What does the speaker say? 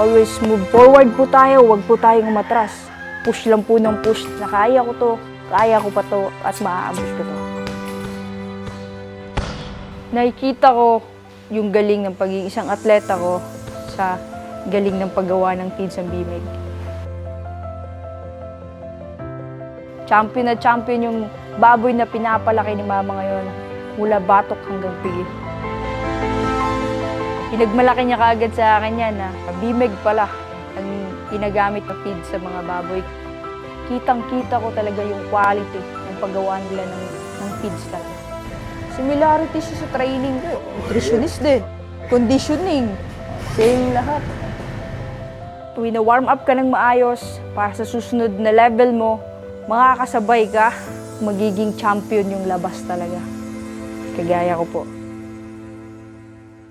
Always move forward po tayo, wag po tayong matras. Push lang po ng push na kaya ko to, kaya ko pa to, at maaabot ko to. Nakikita ko yung galing ng pagiging isang atleta ko sa galing ng paggawa ng kids ang bimig. Champion na champion yung baboy na pinapalaki ni mama ngayon mula batok hanggang pigi. Pinagmalaki niya kaagad sa akin yan na bimeg pala ang ginagamit na feed sa mga baboy. Kitang-kita ko talaga yung quality ng paggawa nila ng, ng feeds talaga. Similarity siya sa training ko. Nutritionist din. Conditioning. Same lahat. Tuwing na-warm up ka ng maayos para sa susunod na level mo, makakasabay ka, magiging champion yung labas talaga. Kagaya ko po.